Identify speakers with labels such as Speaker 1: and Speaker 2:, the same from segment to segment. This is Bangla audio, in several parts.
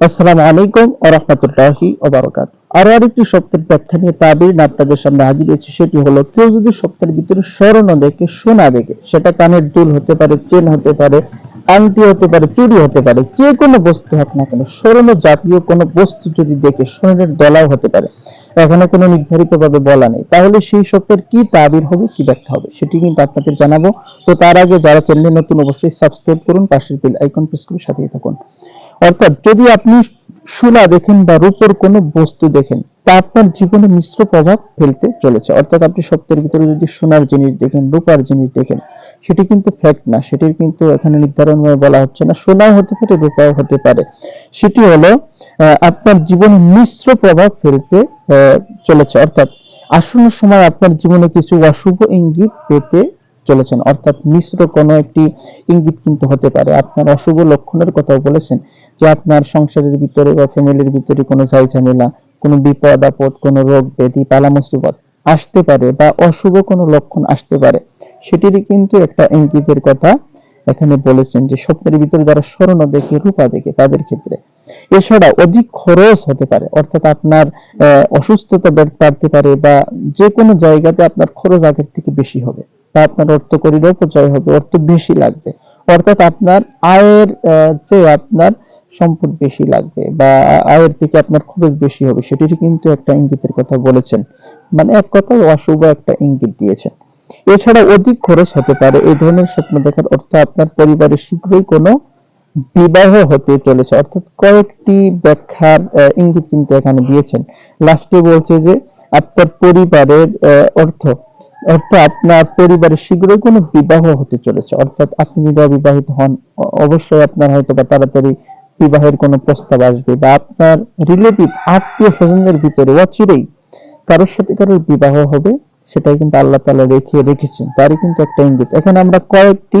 Speaker 1: আসসালামু আলাইকুম ও রহমতুল্লাহি ওবারকাত আরও আরেকটি সত্যের ব্যাখ্যা নিয়ে তাবির আপনাদের সামনে হাজির হয়েছে, সেটি হলো কেউ যদি সত্যের ভিতরে স্মরণ দেখে, সোনা দেখে, সেটা কানের দুল হতে পারে, চেন হতে পারে, আংটি হতে পারে, চুড়ি হতে পারে, যে কোনো বস্তু হোক না কেন স্মরণ জাতীয় কোনো বস্তু যদি দেখে, স্বর্ণের দলাও হতে পারে। এখনও কোনো নির্ধারিত ভাবে বলা নেই। তাহলে সেই সত্যের কি তাবির হবে, কি ব্যাখ্যা হবে, সেটি কিন্তু আপনাদের জানাব। তো তার আগে যারা চ্যানেলে নতুন, অবশ্যই সাবস্ক্রাইব করুন, পাশের বেল আইকন প্রেস করে সাথেই থাকুন। অর্থাৎ যদি আপনি সোনা দেখেন বা রূপোর কোনো বস্তু দেখেন, তা আপনার জীবনে মিশ্র প্রভাব ফেলতে চলেছে। অর্থাৎ আপনি সত্যের ভিতরে যদি সোনার জিনিস দেখেন, রূপার জিনিস দেখেন, সেটি কিন্তু ফ্যাক্ট না। সেটির কিন্তু এখানে নির্ধারণ বলা হচ্ছে না, সোনাও হতে পারে, রূপাও হতে পারে। সেটি হলো আপনার জীবনে মিশ্র প্রভাব ফেলতে চলেছে। অর্থাৎ আসন্ন সময় আপনার জীবনে কিছু অশুভ ইঙ্গিত পেতে চলেছেন। অর্থাৎ মিশ্র কোনো একটি ইঙ্গিত কিন্তু হতে পারে। আপনার অশুভ লক্ষণের কথাও বলেছেন যে আপনার সংসারের ভিতরে বা ফ্যামিলির ভিতরে কোনো ঝাই ঝামেলা কোনো বিপদ আপদ, কোনো রোগ ব্যাধি, পালা মুসিবত আসতে পারে বা অশুভ কোনো লক্ষণ আসতে পারে। সেটিরই কিন্তু একটা ইঙ্গিতের কথা এখানে বলেছেন যে স্বপ্নের ভিতরে যারা স্মরণ দেখে, রূপা দেখে তাদের ক্ষেত্রে। এছাড়া অধিক খরচ হতে পারে। অর্থাৎ আপনার অসুস্থতা বেড়- বাড়তে পারে বা যে কোনো জায়গাতে আপনার খরচ আগের থেকে বেশি হবে। বা আপনার অর্থ করির অপচয় হবে, অর্থ বেশি লাগবে। অর্থাৎ আপনার আয়ের চেয়ে আপনার সম্পদ বেশি লাগবে বা আয়ের থেকে আপনার খরচ বেশি হবে, সেটির কিন্তু একটা ইঙ্গিতের কথা বলেছেন। মানে এক কথায় অশুভ একটা ইঙ্গিত দিয়েছেন। এছাড়া অধিক খরচ হতে পারে, এই ধরনের স্বপ্ন দেখার অর্থ আপনার পরিবারে শীঘ্রই কোনো বিবাহ হতে চলেছে। অর্থাৎ কয়েকটি ব্যাখ্যার ইঙ্গিত কিন্তু এখানে দিয়েছেন। লাস্টে বলছে যে, আপনার পরিবারের অর্থ অর্থ আপনার পরিবারে শীঘ্রই কোনো বিবাহ হতে চলেছে। অর্থাৎ আপনি যদি অবিবাহিত হন অবশ্যই আপনার হয়তো বা তাড়াতাড়ি বিবাহের কোনো প্রস্তাব আসবে বা আপনার রিলেটিভ আত্মীয় স্বজনদের ভিতরে অচিরেই কারোর সাথে কারোর বিবাহ হবে, সেটাই কিন্তু আল্লাহ তাআলা রেখে রেখেছেন। তারই কিন্তু একটা ইঙ্গিত। এখানে আমরা কয়েকটি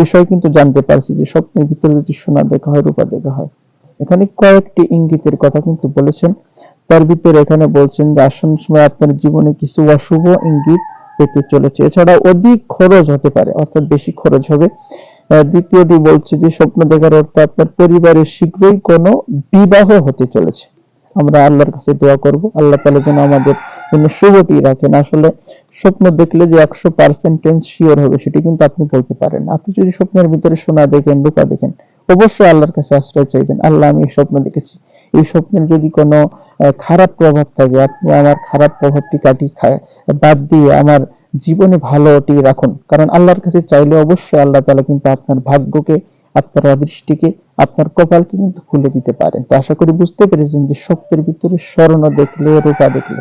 Speaker 1: বিষয় কিন্তু জানতে পারছি যে স্বপ্নের ভিতরে যদি সোনা দেখা হয়, রূপা দেখা হয়। এখানে কয়েকটি ইঙ্গিতের কথা কিন্তু বলেছেন। তার ভিতরে এখানে বলছেন যে আসন সময় আপনার জীবনে কিছু অশুভ ইঙ্গিত পেতে চলেছে। এছাড়া অধিক খরচ হতে পারে, অর্থাৎ বেশি খরচ হবে। দ্বিতীয়টি বলছে যে, স্বপ্ন দেখার অর্থ আপনার পরিবারের শীঘ্রই কোনো বিবাহ হতে চলেছে। আমরা আল্লাহর কাছে দোয়া করব, আল্লাহ তাআলা যেন আমাদের জন্য শুভটি রাখেন। আসলে স্বপ্ন দেখলে যে একশো পার্সেন্টেজ শিওর হবে, সেটি কিন্তু আপনি বলতে পারেন আপনি যদি স্বপ্নের ভিতরে সোনা দেখেন, রূপা দেখেন, অবশ্যই আল্লাহর কাছে আশ্রয় চাইবেন। আল্লাহ, আমি এই স্বপ্ন দেখেছি। এই স্বপ্নের যদি কোনো খারাপ প্রভাব থাকে। আপনি আমার খারাপ প্রভাবটি কাটি বাদ দিয়ে আমার জীবনে ভালোটি রাখুন। কারণ আল্লাহর কাছে চাইলে অবশ্যই আল্লাহ তাআলা কিন্তু আপনার ভাগ্যকে, আপনার অদৃষ্টিকে, আপনার কপালকে কিন্তু খুলে দিতে পারেন। তো আশা করি বুঝতে পেরেছেন যে স্বপ্নের ভিতরে স্মরণ দেখলে, রূপা দেখলে,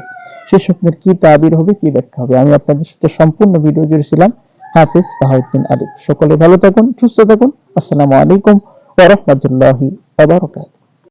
Speaker 1: সেই স্বপ্নের কি তাবির হবে, কি ব্যাখ্যা হবে? আমি আপনাদের সাথে সম্পূর্ণ ভিডিও জুড়েছিলাম হাফিজ বাহাউদ্দিন আলিফ সকলে ভালো থাকুন, সুস্থ থাকুন। আসসালামু আলাইকুম ওয়া রাহমাতুল্লাহি